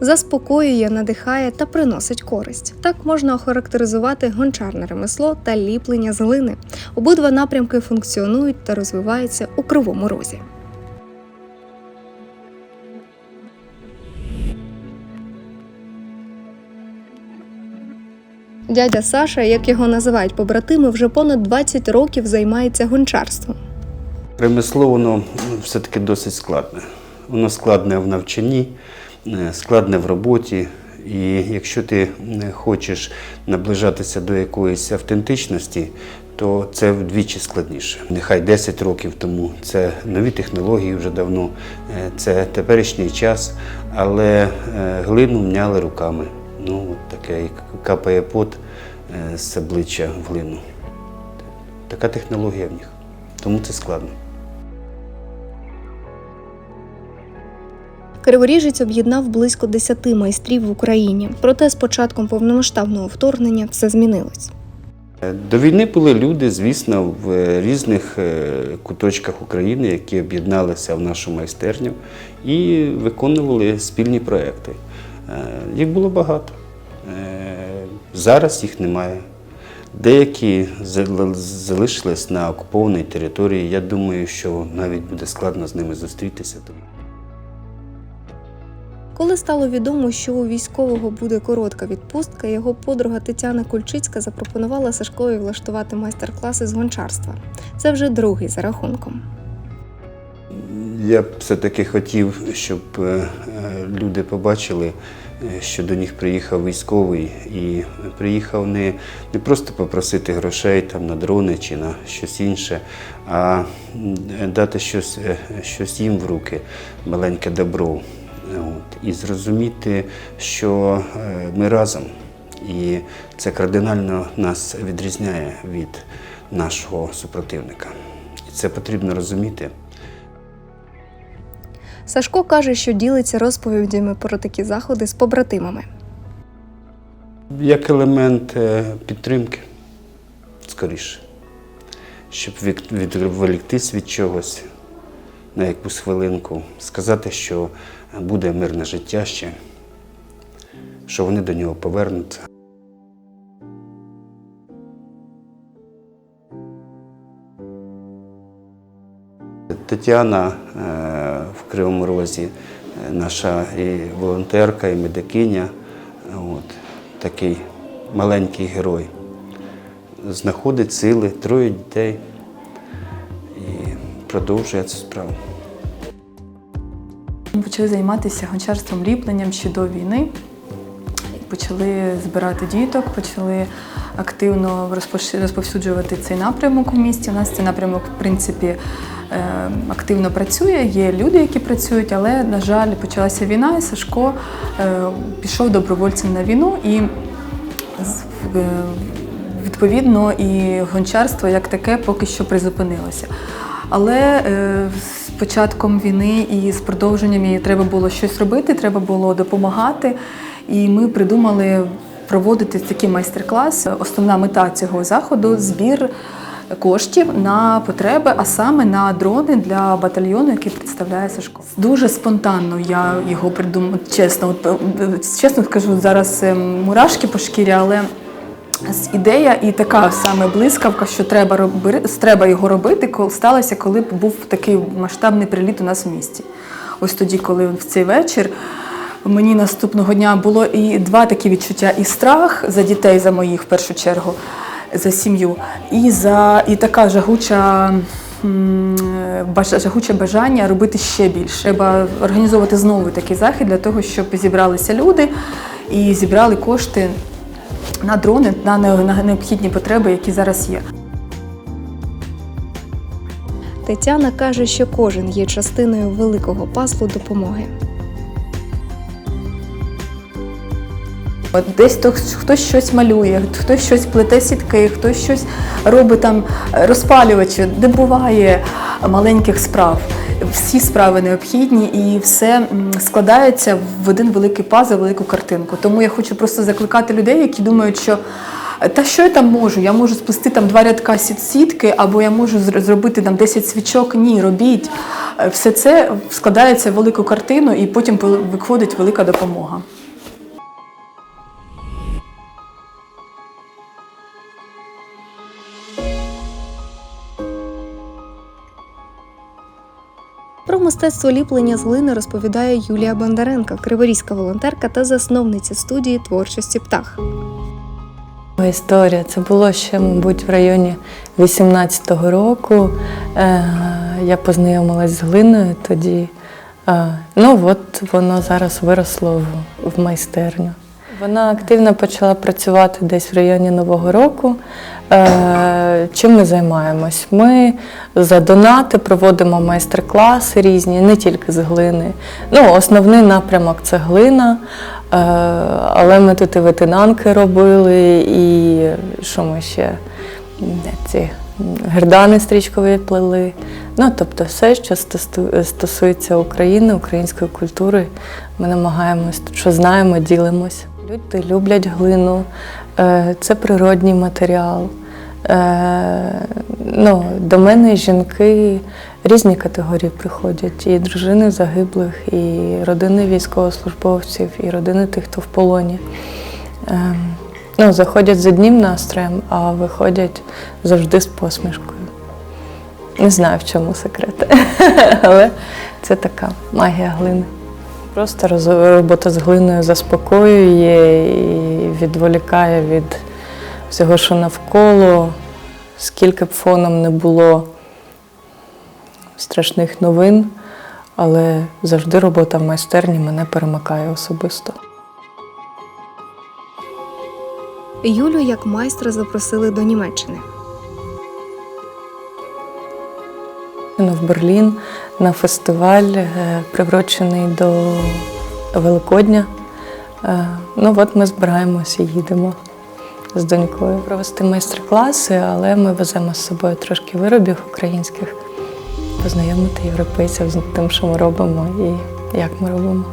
Заспокоює, надихає та приносить користь. Так можна охарактеризувати гончарне ремесло та ліплення з глини. Обидва напрямки функціонують та розвиваються у кривому розі. Дядя Саша, як його називають побратими, вже понад 20 років займається гончарством. Ремесло воно ну, все-таки досить складне. Воно складне в навчанні, е, складне в роботі. І якщо ти е, хочеш наближатися до якоїсь автентичності, то це вдвічі складніше. Нехай 10 років тому це нові технології вже давно, е, це теперішній час, але глину мняли руками. Ну, от таке, як капає пот е, з обличчя в глину. Така технологія в них. Тому це складно. Криворіжець об'єднав близько 10 майстрів в Україні. Проте з початком повномасштабного вторгнення все змінилось. До війни були люди, звісно, в різних е, куточках України, які об'єдналися в нашу майстерню і виконували спільні проекти. Е, Їх було багато. Зараз їх немає. Деякі залишились на окупованій території. Я думаю, що навіть буде складно з ними зустрітися. Коли стало відомо, що у військового буде коротка відпустка, його подруга Тетяна Кульчицька запропонувала Сашкові влаштувати майстер-класи з гончарства. Це вже другий за рахунком. Я б все-таки хотів, щоб е, е, люди побачили, що до них приїхав військовий і приїхав не, не просто попросити грошей там, на дрони чи на щось інше, а дати щось, е, щось їм в руки, маленьке добро. От, і зрозуміти, що е, ми разом. І це кардинально нас відрізняє від нашого супротивника. І це потрібно розуміти. Сашко каже, що ділиться розповідями про такі заходи з побратимами. Як елемент е, підтримки, скоріше, щоб відволіктись від чогось на якусь хвилинку, сказати, що буде мирне життя ще, що вони до нього повернуться. Тетяна е, в Кривому Розі, е, наша і волонтерка, і медикиня. От, такий маленький герой. Знаходить сили, троє дітей і продовжує цю справу. Ми почали займатися гончарством ліпленням ще до війни. Почали збирати діток, почали активно розповсюджувати цей напрямок у місті. У нас цей напрямок, в принципі, е, активно працює. Є люди, які працюють, але, на жаль, почалася війна, і Сашко е, пішов добровольцем на війну і е, відповідно і гончарство як таке поки що призупинилося. Але з початком війни і з продовженням її треба було щось робити, треба було допомагати. І ми придумали проводити такий майстер-клас. Основна мета цього заходу збір коштів на потреби, а саме на дрони для батальйону, який представляє Сашко. Дуже спонтанно я його придумала. Чесно, от, чесно скажу, зараз е, мурашки по шкірі, але ідея і така саме блискавка, що треба роби, треба його робити, коли сталося, коли був такий масштабний приліт у нас в місті. Ось тоді, коли в цей вечір. Мені наступного дня було і два такі відчуття: і страх за дітей, за моїх в першу чергу, за сім'ю, і за і така жагуча, жагуче бажання робити ще більше. Треба організовувати знову такий захід для того, щоб зібралися люди і зібрали кошти на дрони, на необхідні потреби, які зараз є. Тетяна каже, що кожен є частиною великого паслу допомоги. От десь то хтось щось малює, хтось щось плете сітки, хтось щось робить там е, розпалювачі, де буває маленьких справ. Всі справи необхідні і все складається в один великий пазл, велику картинку. Тому я хочу просто закликати людей, які думають, що Та що я там можу? Я можу сплести там два рядка сіт- сітки, або я можу зр- зробити там 10 свічок. Ні, робіть. Е, Все це складається в велику картину, і потім виходить велика допомога. Про мистецтво ліплення з глини розповідає Юлія Бондаренко, криворізька волонтерка та засновниця студії творчості птах. Історія. Це було ще, мабуть, в районі 18-го року. Е, Я познайомилась з глиною тоді. Е, Ну от воно зараз виросло в майстерню. Вона активно почала працювати десь в районі Нового року. Е, Чим ми займаємось? Ми за донати проводимо майстер-класи різні, не тільки з глини. Ну, основний напрямок це глина, е, але ми тут і ветенанки робили, і що ми ще ці гердани стрічкові плели. Ну, тобто все, що стосується України, української культури, ми намагаємось, що знаємо, ділимось. Люди люблять глину, е, це природній матеріал. Е, Ну, до мене жінки різні категорії приходять: і дружини загиблих, і родини військовослужбовців, і родини тих, хто в полоні. Е, Ну, заходять з одним настроєм, а виходять завжди з посмішкою. Не знаю, в чому секрет, але це така магія глини. Просто робота з глиною заспокоює і відволікає від всього, що навколо, скільки б фоном не було страшних новин, але завжди робота в майстерні мене перемикає особисто. Юлю як майстра запросили до Німеччини. Ну, в Берлін на фестиваль, е, приурочений до Великодня. Е, Ну, от ми збираємося і їдемо з донькою провести майстер-класи, але ми веземо з собою трошки виробів українських, познайомити європейців з тим, що ми робимо і як ми робимо.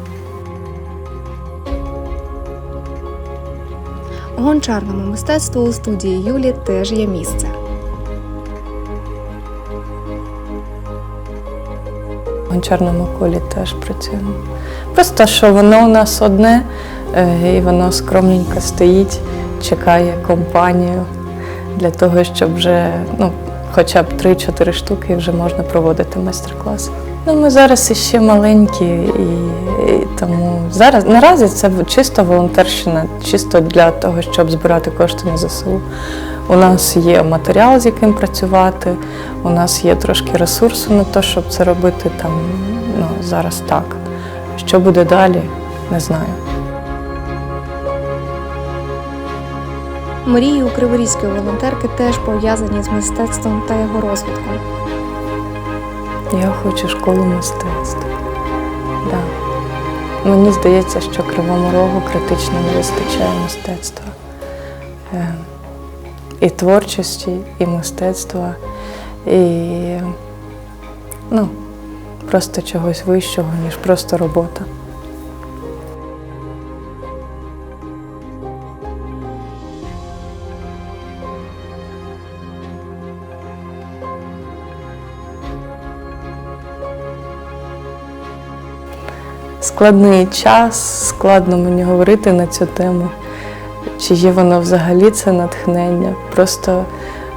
Гончарному мистецтву у студії Юлі теж є місце. Гончарному колі теж працюємо. Просто що воно у нас одне, е, і воно скромненько стоїть, чекає компанію для того, щоб вже ну, хоча б 3-4 штуки вже можна проводити майстер-класи. Ну, ми зараз іще маленькі, і, і тому зараз наразі це чисто волонтерщина, чисто для того, щоб збирати кошти на ЗСУ. У нас є матеріал, з яким працювати, у нас є трошки ресурсу на те, щоб це робити там ну, зараз так. Що буде далі, не знаю. Мрії у криворізької волонтерки теж пов'язані з мистецтвом та його розвитком. Я хочу школу мистецтв. Да. Мені здається, що Кривому Рогу критично не вистачає мистецтва. І творчості, і мистецтва, і ну, просто чогось вищого, ніж просто робота. складний час, складно мені говорити на цю тему. Чи є воно взагалі це натхнення? Просто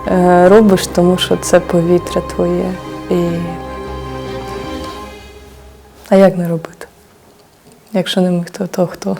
е, робиш, тому що це повітря твоє. І... А як не робити? Якщо не ми хто, то хто?